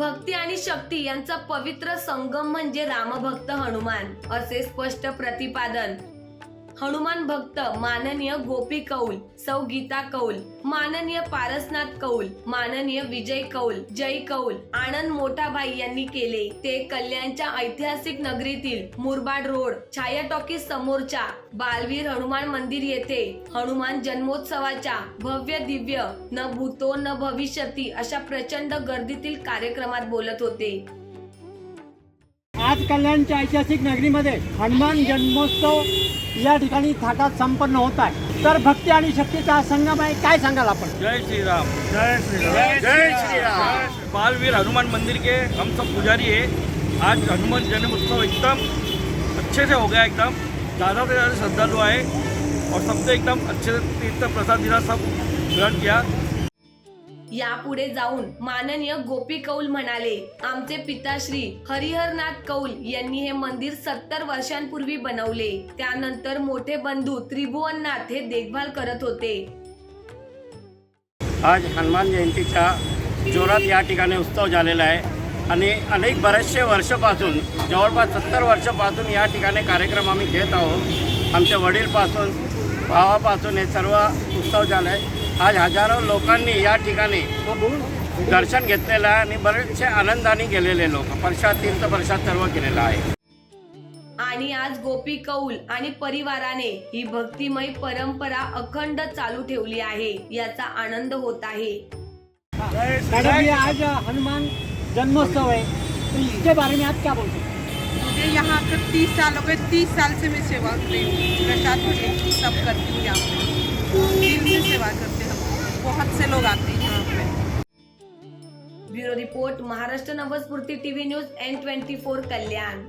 भक्ती आणि शक्ती यांचा पवित्र संगम म्हणजे रामभक्त हनुमान असे स्पष्ट प्रतिपादन. हनुमान भक्त माननीय गोपी कौल सौ गीता कौल माननीय पारसनाथ कौल माननीय विजय कौल जय कौल आनंद मोठाबाई यांनी केले. ते कल्याणच्या ऐतिहासिक नगरीतील मुरबाड रोड छाया टॉकीज समोरच्या बालवीर हनुमान मंदिर येथे हनुमान जन्मोत्सवाच्या भव्य दिव्य न भूतो न भविष्यती अशा प्रचंड गर्दीतील कार्यक्रमात बोलत होते. आज कल्याणच्या ऐतिहासिक नगरीमध्ये हनुमान जन्मोत्सव या ठिकाणी थाटात संपन्न होत आहे. तर भक्ती आणि शक्तीचा हा संगम आहे. काय सांगाल आपण? जय श्री राम जय श्री राम जय श्रीराम. बालवीर हनुमान मंदिर के हम सब पुजारी है. आज हनुमान जन्म उत्सव एकदम अच्छे से हो गया एकदम. ज़्यादा से ज़्यादा श्रद्धालु आए और सबने एकदम अच्छे से तीर्थ प्रसाद दिला सब ग्रहण किया. यापुढे जाऊन माननीय गोपी कौल म्हणाले आमचे पिताश्री हरिहरनाथ कौल यांनी हे मंदिर सत्तर वर्षांपूर्वी बनवले. त्यानंतर मोठे बंधू त्रिभुवननाथ हे देखभाल करत होते. आज हनुमान जयंतीच्या जोरात या ठिकाणी उत्सव झालेला आहे. आणि अनेक बरेचसे वर्षापासून जवळपास सत्तर वर्षापासून या ठिकाणी कार्यक्रम आम्ही घेत आहोत. आमच्या वडीलपासून भावापासून हे सर्व उत्सव झाला. आहे आज हजारो लोकांनी या ठिकाणी दर्शन घेतलेलं आहे आणि बरेचसे आनंदाने गेलेले लोक. प्रसाद तीर्थ प्रसाद सर्व केलेला आहे. आणि आज गोपी कौल आणि परिवाराने ही भक्तिमय परंपरा अखंड चालू ठेवली आहे. याचा आनंद होत आहे. मैडम ये आज हनुमान जन्मोत्सव है तो इसके बारे में आप क्या बोल सकते हैं? मुझे यहाँ पर तीस साल हो गए तीस साल से मैं सेवा कर रही हूँ प्रसाद सब करती हूँ यहाँ पे। Bureau report Maharashtra Navsphurti TV news N twenty four Kalyan.